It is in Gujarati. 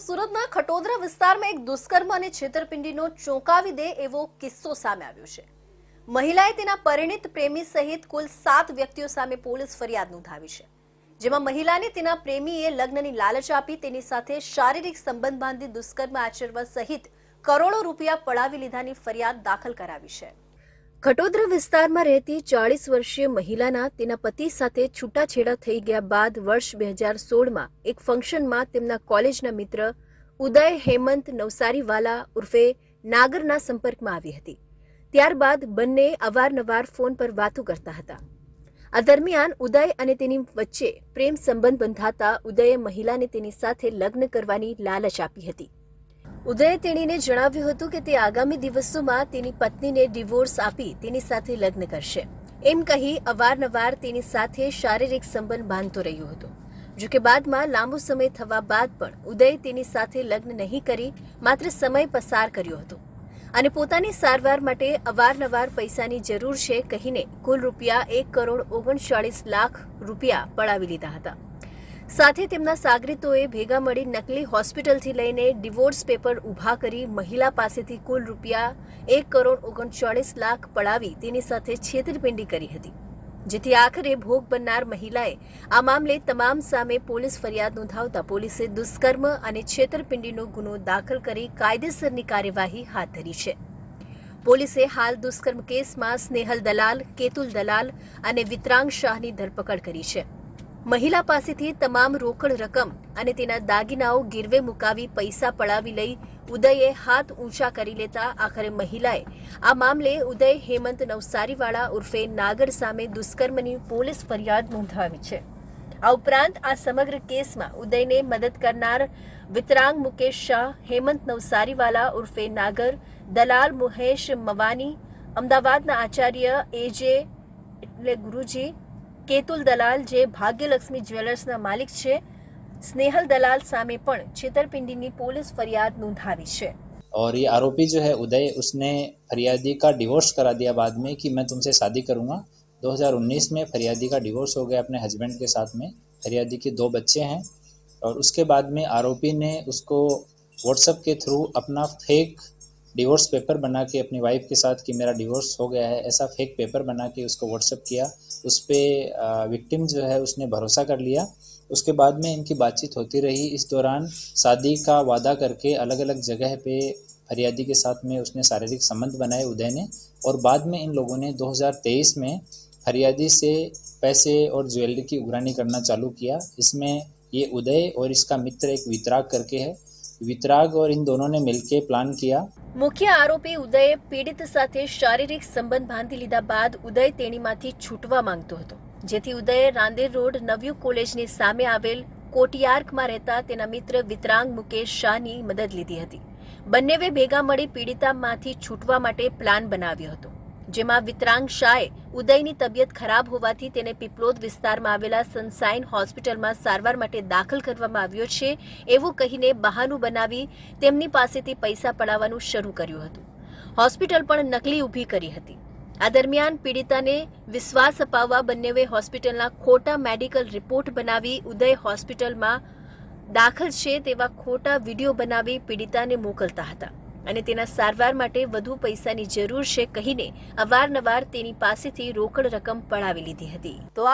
સુરતના ખટોદરા વિસ્તારમાં એક દુષ્કર્મ અને છેતરપિંડીનો ચોંકાવી દે એવો કિસ્સો સામે આવ્યો છે. મહિલાએ તેના પરિણિત પ્રેમી સહિત કુલ સાત વ્યક્તિઓ સામે પોલીસ ફરિયાદ નોંધાવી છે. જેમાં મહિલાને તેના પ્રેમીએ લગ્નની લાલચ આપી, તેની સાથે શારીરિક સંબંધ બાંધી દુષ્કર્મ આચરવા સહિત કરોડો રૂપિયા પડાવી લીધાની ફરિયાદ દાખલ કરાવી છે. ખટોદરા વિસ્તારમાં રહેતી ચાળીસ વર્ષીય મહિલાના તેના પતિ સાથે છૂટાછેડા થઈ ગયા બાદ વર્ષ બે હજાર સોળમાં એક ફંક્શનમાં તેમના કોલેજના મિત્ર ઉદય હેમંત નવસારીવાલા ઉર્ફે નાગરના સંપર્કમાં આવી હતી. ત્યારબાદ બંને અવારનવાર ફોન પર વાતો કરતા હતા. આ દરમિયાન ઉદય અને તેની વચ્ચે પ્રેમ સંબંધ બંધાતા ઉદયે મહિલાને તેની સાથે લગ્ન કરવાની લાલચ આપી હતી. ઉદયે તેણીને જણાવ્યું હતું કે તે આગામી દિવસોમાં તેની પત્નીને ડિવોર્સ આપી તેની સાથે લગ્ન કરશે. એમ કહી અવારનવાર તેની સાથે શારીરિક સંબંધ બાંધતો રહ્યો હતો. જો કે બાદમાં લાંબો સમય થવા બાદ પણ ઉદય તેની સાથે લગ્ન નહીં કરી, માત્ર સમય પસાર કર્યો હતો. અને પોતાની સારવાર માટે અવારનવાર પૈસાની જરૂર છે કહીને કુલ રૂપિયા એક કરોડ ઓગણચાળીસ લાખ રૂપિયા પડાવી લીધા હતા. સાથે તેમના સાગરીતોએ ભેગા મળી નકલી હોસ્પિટલથી લઈને ડિવોર્સ પેપર ઊભા કરી મહિલા પાસેથી કુલ રૂપિયા એક કરોડ ઓગણચાળીસ લાખ પડાવી તેની સાથે છેતરપિંડી કરી હતી, જેથી આખરે ભોગ બનનાર મહિલાએ આ મામલે તમામ સામે પોલીસ ફરિયાદ નોંધાવતા પોલીસે દુષ્કર્મ અને છેતરપિંડીનો ગુનો દાખલ કરી કાયદેસરની કાર્યવાહી હાથ ધરી છે. પોલીસે હાલ દુષ્કર્મ કેસમાં સ્નેહલ દલાલ, કેતુલ દલાલ અને વિતરાંગ શાહની ધરપકડ કરી છે. મહિલા પાસેથી તમામ રોકડ રકમ અને તેના દાગીનાઓ ગીરવે મુકાવી પૈસા પડાવી લઈ ઉદયે હાથ ઊંચા કરી લેતા આખરે મહિલાએ આ મામલે ઉદય હેમંત નવસારીવાળા ઉર્ફે નાગર સામે દુષ્કર્મની પોલીસ ફરિયાદ નોંધાવી છે. આ ઉપરાંત આ સમગ્ર કેસમાં ઉદયને મદદ કરનાર વિતરાંગ મુકેશ શાહ, હેમંત નવસારીવાલા ઉર્ફે નાગર, દલાલ મુહેશ મવાની, અમદાવાદના આચાર્ય એજે એટલે ગુરુજી કેતુલ દલાલ જે ભાગ્યલક્ષ્મી જ્વેલર્સના માલિક છે સ્નેહલ દલાલ સામે પણ છેતરપિંડીની પોલીસ ફરિયાદ નોંધાવી છે और ये आरोपी जो है उदय उसने फरियादी का डिवोर्स करा दिया बाद में कि मैं तुमसे शादी करूँगा 2019 में फरियादी का डिवोर्स हो गया अपने हस्बैंड के साथ में फरियादी के दो बच्चे हैं और उसके बाद में आरोपी ने उसको व्हाट्सएप के थ्रू अपना फेक डिवोर्स पेपर बना के अपनी वाइफ के साथ कि मेरा डिवोर्स हो गया है, ऐसा फेक पेपर बना के उसको व्हाट्सअप किया। उस पर विक्टिम जो है उसने भरोसा कर लिया। उसके बाद में इनकी बातचीत होती रही। इस दौरान शादी का वादा करके अलग अलग जगह पे फरियादी के साथ में उसने शारीरिक संबंध बनाए उदय ने। और बाद में इन लोगों ने 2023 में फरियादी से पैसे और ज्वेलरी की उगरानी करना चालू किया। इसमें ये उदय और इसका मित्र एक वितराग करके है। वितराग और इन दोनों ने मिलके प्लान किया મુખ્ય આરોપી ઉદયે પીડિત સાથે શારીરિક સંબંધ બાંધી લીધા બાદ ઉદય તેણીમાંથી છૂટવા માંગતો હતો જેથી ઉદયે રાંદેર રોડ નવયુ કોલેજની સામે આવેલ કોટિયાર્કમાં રહેતા તેના મિત્ર વિતરાંગ મુકેશ શાહની મદદ લીધી હતી બંનેવે ભેગા મળી પીડિતામાંથી છૂટવા માટે પ્લાન બનાવ્યો હતો જેમાં વિતરાંગ શાહે ઉદયની તબિયત ખરાબ હોવાથી તેને પીપલોદ વિસ્તારમાં આવેલા સનસાઇન હોસ્પિટલમાં સારવાર માટે દાખલ કરવામાં આવ્યો છે એવું કહીને બહાનું બનાવી તેમની પાસેથી પૈસા પડાવવાનું શરૂ કર્યું હતું. હોસ્પિટલ પણ નકલી ઊભી કરી હતી. આ દરમિયાન પીડિતાને વિશ્વાસ અપાવવા બંનેવે હોસ્પિટલના ખોટા મેડિકલ રિપોર્ટ બનાવી ઉદય હોસ્પિટલમાં દાખલ છે તેવા ખોટા વીડિયો બનાવી પીડિતાને મોકલતા હતા. અને તેના સારવાર માટે વધુ પૈસાની જરૂર છે કહીને અવારનવાર તેની પાસેથી રોકડ રકમ પડાવી લીધી હતી. તો